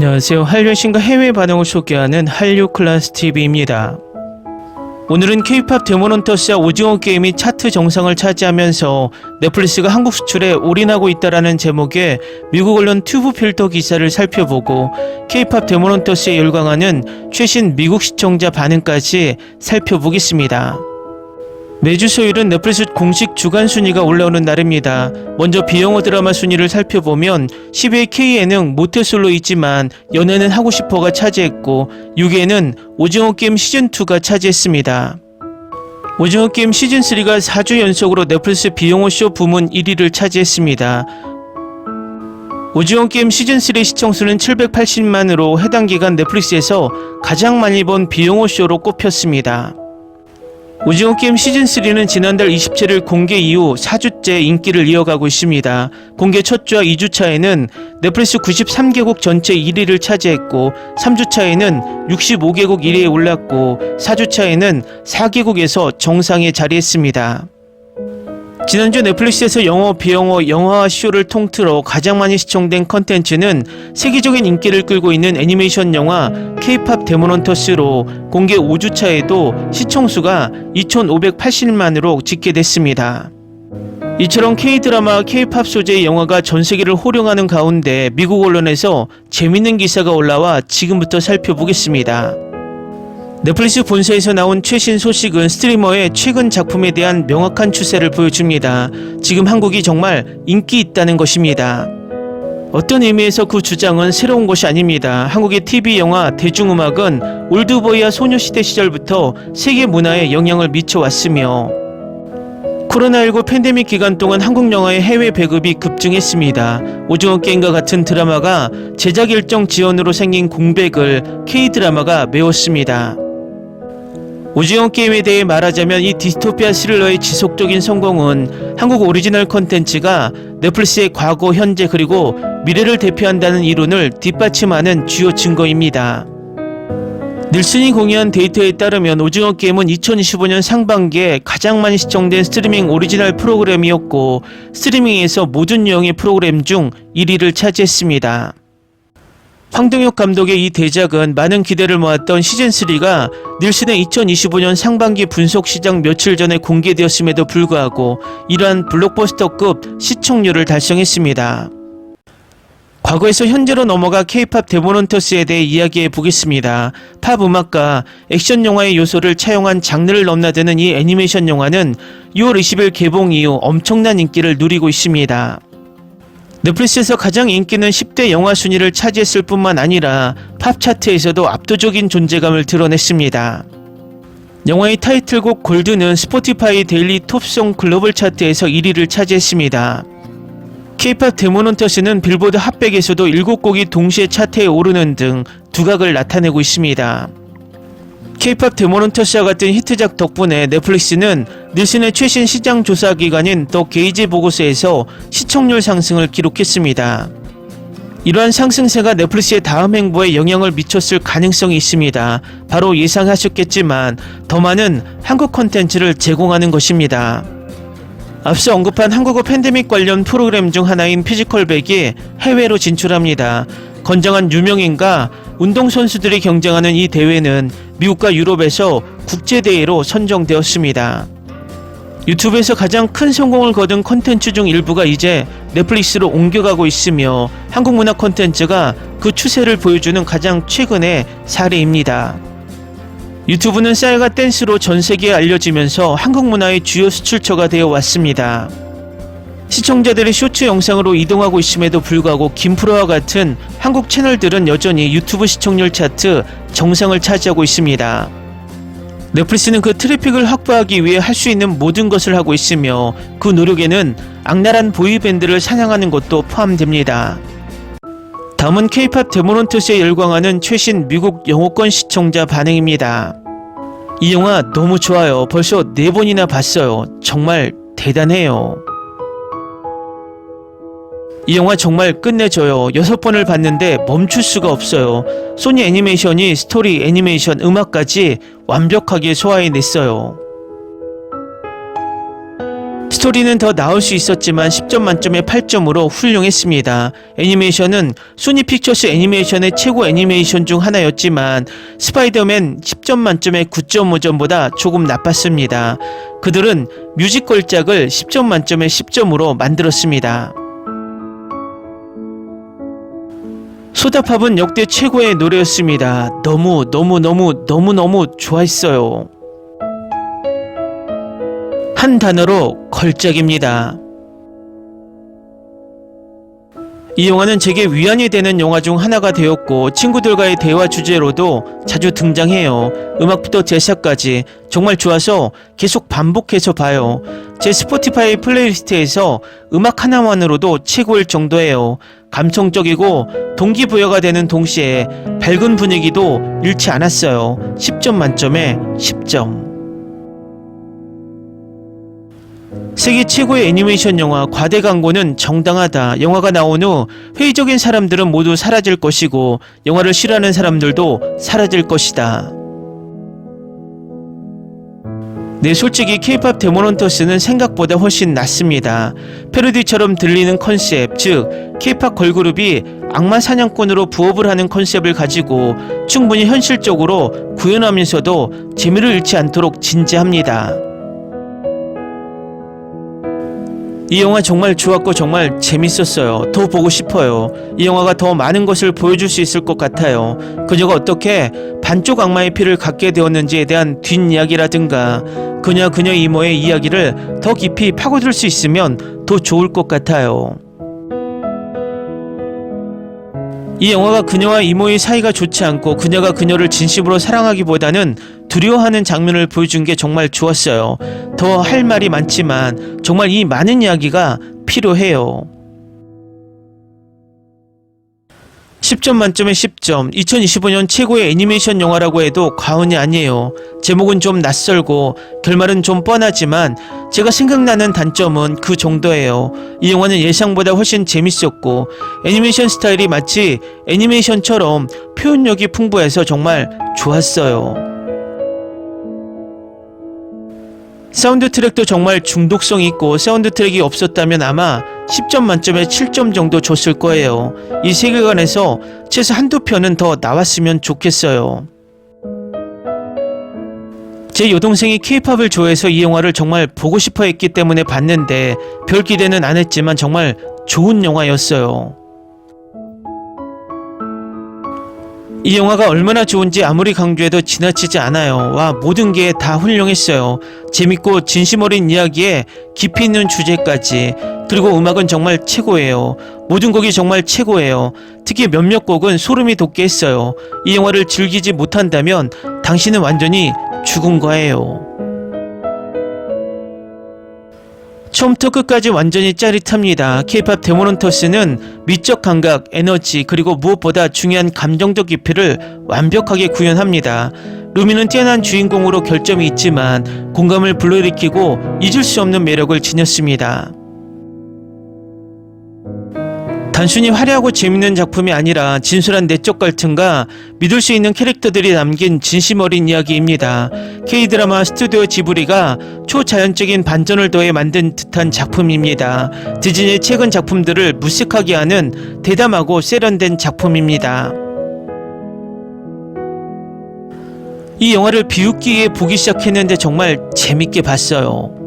안녕하세요. 한류 신과 해외 반응을 소개하는 한류 클래스 TV입니다. 오늘은 K-팝 데모넌터스와 오징어 게임이 차트 정상을 차지하면서 넷플릭스가 한국 수출에 올인하고 있다라는 제목의 미국 언론 튜브 필터 기사를 살펴보고 K-팝 데모넌터스에 열광하는 최신 미국 시청자 반응까지 살펴보겠습니다. 매주 수요일은 넷플릭스 공식 주간 순위가 올라오는 날입니다. 먼저 비영어 드라마 순위를 살펴보면 10위의 K예능 모태솔로 있지만 연애는 하고 싶어가 차지했고 6위에는 오징어 게임 시즌2가 차지했습니다. 오징어 게임 시즌3가 4주 연속으로 넷플릭스 비영어 쇼 부문 1위를 차지했습니다. 오징어 게임 시즌3 시청수는 780만으로 해당 기간 넷플릭스에서 가장 많이 본 비영어 쇼로 꼽혔습니다. 오징어 게임 시즌3는 지난달 27일 공개 이후 4주째 인기를 이어가고 있습니다. 공개 첫 주와 2주차에는 넷플릭스 93개국 전체 1위를 차지했고 3주차에는 65개국 1위에 올랐고 4주차에는 4개국에서 정상에 자리했습니다. 지난주 넷플릭스에서 영어, 비영어, 영화 쇼를 통틀어 가장 많이 시청된 컨텐츠는 세계적인 인기를 끌고 있는 애니메이션 영화 K-팝 데모넌터스로 공개 5주차에도 시청수가 2,580만으로 집계됐습니다. 이처럼 K-드라마, K-팝 소재의 영화가 전 세계를 호령하는 가운데 미국 언론에서 재밌는 기사가 올라와 지금부터 살펴보겠습니다. 넷플릭스 본사에서 나온 최신 소식은 스트리머의 최근 작품에 대한 명확한 추세를 보여줍니다. 지금 한국이 정말 인기 있다는 것입니다. 어떤 의미에서 그 주장은 새로운 것이 아닙니다. 한국의 TV, 영화, 대중음악은 올드보이와 소녀시대 시절부터 세계 문화에 영향을 미쳐왔으며 코로나19 팬데믹 기간 동안 한국 영화의 해외 배급이 급증했습니다. 오징어 게임과 같은 드라마가 제작 일정 지연으로 생긴 공백을 K-드라마가 메웠습니다. 오징어 게임에 대해 말하자면 이 디스토피아 스릴러의 지속적인 성공은 한국 오리지널 컨텐츠가 넷플릭스의 과거, 현재 그리고 미래를 대표한다는 이론을 뒷받침하는 주요 증거입니다. 닐슨이 공유한 데이터에 따르면 오징어 게임은 2025년 상반기에 가장 많이 시청된 스트리밍 오리지널 프로그램이었고 스트리밍에서 모든 유형의 프로그램 중 1위를 차지했습니다. 황동혁 감독의 이 대작은 많은 기대를 모았던 시즌3가 닐슨의 2025년 상반기 분석 시장 며칠 전에 공개되었음에도 불구하고 이러한 블록버스터급 시청률을 달성했습니다. 과거에서 현재로 넘어가 K-팝 데모넌터스에 대해 이야기해 보겠습니다. 팝 음악과 액션 영화의 요소를 차용한 장르를 넘나드는 이 애니메이션 영화는 6월 20일 개봉 이후 엄청난 인기를 누리고 있습니다. 넷플릭스에서 가장 인기는 10대 영화 순위를 차지했을 뿐만 아니라 팝 차트에서도 압도적인 존재감을 드러냈습니다. 영화의 타이틀곡 골드는 스포티파이 데일리 톱송 글로벌 차트에서 1위를 차지했습니다. K-팝 데모넌터스는 빌보드 핫백에서도 7곡이 동시에 차트에 오르는 등 두각을 나타내고 있습니다. K-팝 데모넌터스와 같은 히트작 덕분에 넷플릭스는 닐슨의 최신 시장 조사 기관인 더 게이지 보고서에서 시청률 상승을 기록했습니다. 이러한 상승세가 넷플릭스의 다음 행보에 영향을 미쳤을 가능성이 있습니다. 바로 예상하셨겠지만 더 많은 한국 콘텐츠를 제공하는 것입니다. 앞서 언급한 한국어 팬데믹 관련 프로그램 중 하나인 피지컬백이 해외로 진출합니다. 건장한 유명인과 운동 선수들이 경쟁하는 이 대회는 미국과 유럽에서 국제대회로 선정되었습니다. 유튜브에서 가장 큰 성공을 거둔 컨텐츠 중 일부가 이제 넷플릭스로 옮겨가고 있으며 한국 문화 컨텐츠가 그 추세를 보여주는 가장 최근의 사례입니다. 유튜브는 쌀과 댄스로 전 세계에 알려지면서 한국 문화의 주요 수출처가 되어 왔습니다. 시청자들이 쇼츠 영상으로 이동하고 있음에도 불구하고 김프로와 같은 한국 채널들은 여전히 유튜브 시청률 차트 정상을 차지하고 있습니다. 넷플릭스는 그 트래픽을 확보하기 위해 할 수 있는 모든 것을 하고 있으며 그 노력에는 악랄한 보이밴드를 사냥하는 것도 포함됩니다. 다음은 K-팝 데모넌트스에 열광하는 최신 미국 영어권 시청자 반응입니다. 이 영화 너무 좋아요. 벌써 네 번이나 봤어요. 정말 대단해요. 이 영화 정말 끝내줘요. 여섯 번을 봤는데 멈출 수가 없어요. 소니 애니메이션이 스토리, 애니메이션, 음악까지 완벽하게 소화해냈어요. 스토리는 더 나올 수 있었지만 10점 만점에 8점으로 훌륭했습니다. 애니메이션은 소니 픽처스 애니메이션의 최고 애니메이션 중 하나였지만 스파이더맨 10점 만점에 9.5점보다 조금 나빴습니다. 그들은 뮤지컬작을 10점 만점에 10점으로 만들었습니다. 소다팝은 역대 최고의 노래였습니다. 너무 너무 너무 너무 너무 좋아했어요. 한 단어로 걸작입니다. 이 영화는 제게 위안이 되는 영화 중 하나가 되었고 친구들과의 대화 주제로도 자주 등장해요. 음악부터 제작까지 정말 좋아서 계속 반복해서 봐요. 제 스포티파이 플레이리스트에서 음악 하나만으로도 최고일 정도예요. 감성적이고 동기부여가 되는 동시에 밝은 분위기도 잃지 않았어요. 10점 만점에 10점. 세계 최고의 애니메이션 영화 과대 광고는 정당하다. 영화가 나온 후 회의적인 사람들은 모두 사라질 것이고 영화를 싫어하는 사람들도 사라질 것이다. 네, 솔직히 K-팝 데모넌터스는 생각보다 훨씬 낫습니다. 패러디처럼 들리는 컨셉, 즉 K-팝 걸그룹이 악마 사냥꾼으로 부업을 하는 컨셉을 가지고 충분히 현실적으로 구현하면서도 재미를 잃지 않도록 진지합니다. 이 영화 정말 좋았고 정말 재밌었어요. 더 보고 싶어요. 이 영화가 더 많은 것을 보여줄 수 있을 것 같아요. 그녀가 어떻게 반쪽 악마의 피를 갖게 되었는지에 대한 뒷이야기라든가 그녀 그녀 이모의 이야기를 더 깊이 파고들 수 있으면 더 좋을 것 같아요. 이 영화가 그녀와 이모의 사이가 좋지 않고 그녀가 그녀를 진심으로 사랑하기보다는 두려워하는 장면을 보여준 게 정말 좋았어요. 더 할 말이 많지만 정말 이 많은 이야기가 필요해요. 10점 만점에 10점. 2025년 최고의 애니메이션 영화라고 해도 과언이 아니에요. 제목은 좀 낯설고 결말은 좀 뻔하지만 제가 생각나는 단점은 그 정도예요. 이 영화는 예상보다 훨씬 재밌었고 애니메이션 스타일이 마치 애니메이션처럼 표현력이 풍부해서 정말 좋았어요. 사운드 트랙도 정말 중독성 있고 사운드 트랙이 없었다면 아마 10점 만점에 7점 정도 줬을 거예요. 이 세계관에서 최소 한두 편은 더 나왔으면 좋겠어요. 제 여동생이 케이팝을 좋아해서 이 영화를 정말 보고 싶어 했기 때문에 봤는데 별 기대는 안 했지만 정말 좋은 영화였어요. 이 영화가 얼마나 좋은지 아무리 강조해도 지나치지 않아요. 와, 모든 게 다 훌륭했어요. 재밌고 진심 어린 이야기에 깊이 있는 주제까지. 그리고 음악은 정말 최고예요. 모든 곡이 정말 최고예요. 특히 몇몇 곡은 소름이 돋게 했어요. 이 영화를 즐기지 못한다면 당신은 완전히 죽은 거예요. 처음부터 끝까지 완전히 짜릿합니다. K-팝 데모넌터스는 미적 감각, 에너지, 그리고 무엇보다 중요한 감정적 깊이를 완벽하게 구현합니다. 루미는 뛰어난 주인공으로 결점이 있지만 공감을 불러일으키고 잊을 수 없는 매력을 지녔습니다. 단순히 화려하고 재밌는 작품이 아니라 진솔한 내적 갈등과 믿을 수 있는 캐릭터들이 남긴 진심 어린 이야기입니다. K-드라마 스튜디오 지브리가 초자연적인 반전을 더해 만든 듯한 작품입니다. 디즈니의 최근 작품들을 무색하게 하는 대담하고 세련된 작품입니다. 이 영화를 비웃기에 보기 시작했는데 정말 재밌게 봤어요.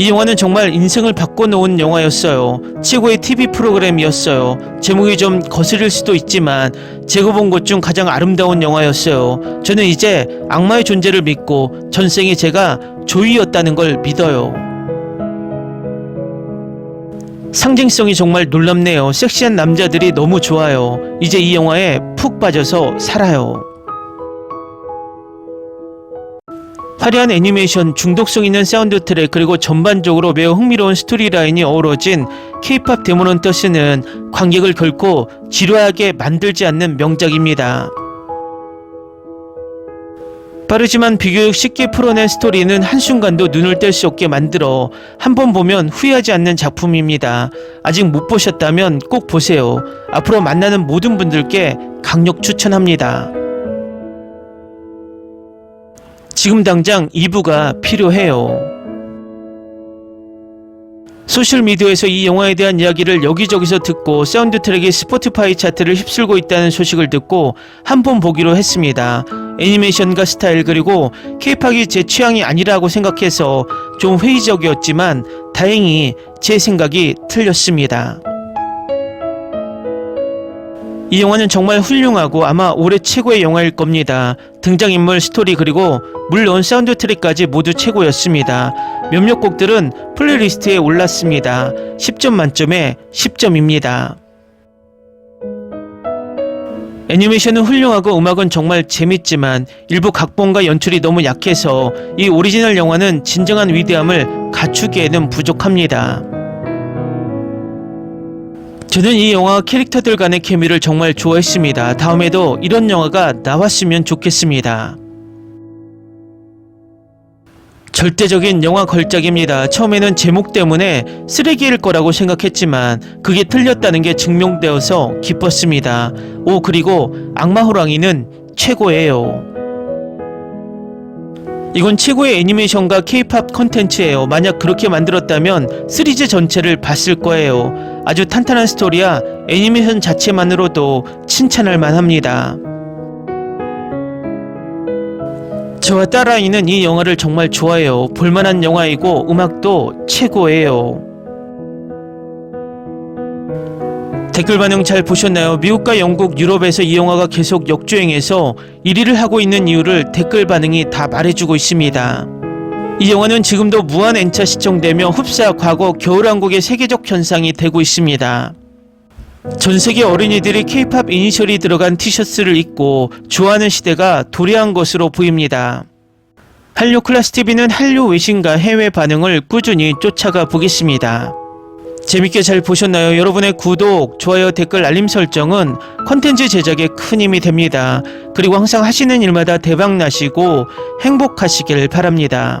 이 영화는 정말 인생을 바꿔놓은 영화였어요. 최고의 TV 프로그램이었어요. 제목이 좀 거슬릴 수도 있지만 제가 본 것 중 가장 아름다운 영화였어요. 저는 이제 악마의 존재를 믿고 전생에 제가 조이였다는 걸 믿어요. 상징성이 정말 놀랍네요. 섹시한 남자들이 너무 좋아요. 이제 이 영화에 푹 빠져서 살아요. 화려한 애니메이션, 중독성 있는 사운드 트랙, 그리고 전반적으로 매우 흥미로운 스토리라인이 어우러진 K-팝 데모넌터스는 관객을 결코 지루하게 만들지 않는 명작입니다. 빠르지만 비교육 쉽게 풀어낸 스토리는 한순간도 눈을 뗄 수 없게 만들어 한 번 보면 후회하지 않는 작품입니다. 아직 못 보셨다면 꼭 보세요. 앞으로 만나는 모든 분들께 강력 추천합니다. 지금 당장 2부가 필요해요. 소셜미디어에서 이 영화에 대한 이야기를 여기저기서 듣고 사운드 트랙이 스포티파이 차트를 휩쓸고 있다는 소식을 듣고 한 번 보기로 했습니다. 애니메이션과 스타일 그리고 케이팝이 제 취향이 아니라고 생각해서 좀 회의적이었지만 다행히 제 생각이 틀렸습니다. 이 영화는 정말 훌륭하고 아마 올해 최고의 영화일 겁니다. 등장인물, 스토리 그리고 물론 사운드 트랙까지 모두 최고였습니다. 몇몇 곡들은 플레이리스트에 올랐습니다. 10점 만점에 10점입니다. 애니메이션은 훌륭하고 음악은 정말 재밌지만 일부 각본과 연출이 너무 약해서 이 오리지널 영화는 진정한 위대함을 갖추기에는 부족합니다. 저는 이 영화 캐릭터들 간의 케미를 정말 좋아했습니다. 다음에도 이런 영화가 나왔으면 좋겠습니다. 절대적인 영화 걸작입니다. 처음에는 제목 때문에 쓰레기일 거라고 생각했지만 그게 틀렸다는 게 증명되어서 기뻤습니다. 오 그리고 악마 호랑이는 최고예요. 이건 최고의 애니메이션과 케이팝 컨텐츠예요. 만약 그렇게 만들었다면 시리즈 전체를 봤을 거예요. 아주 탄탄한 스토리야 애니메이션 자체만으로도 칭찬할 만합니다. 저와 딸아이는 이 영화를 정말 좋아해요. 볼만한 영화이고 음악도 최고예요. 댓글 반응 잘 보셨나요? 미국과 영국, 유럽에서 이 영화가 계속 역주행해서 1위를 하고 있는 이유를 댓글 반응이 다 말해주고 있습니다. 이 영화는 지금도 무한 N차 시청되며 흡사 과거 겨울왕국의 세계적 현상이 되고 있습니다. 전 세계 어린이들이 K-팝 이니셜이 들어간 티셔츠를 입고 좋아하는 시대가 도래한 것으로 보입니다. 한류 클래스 TV는 한류 외신과 해외 반응을 꾸준히 쫓아가 보겠습니다. 재밌게 잘 보셨나요? 여러분의 구독, 좋아요, 댓글, 알림 설정은 컨텐츠 제작에 큰 힘이 됩니다. 그리고 항상 하시는 일마다 대박 나시고 행복하시길 바랍니다.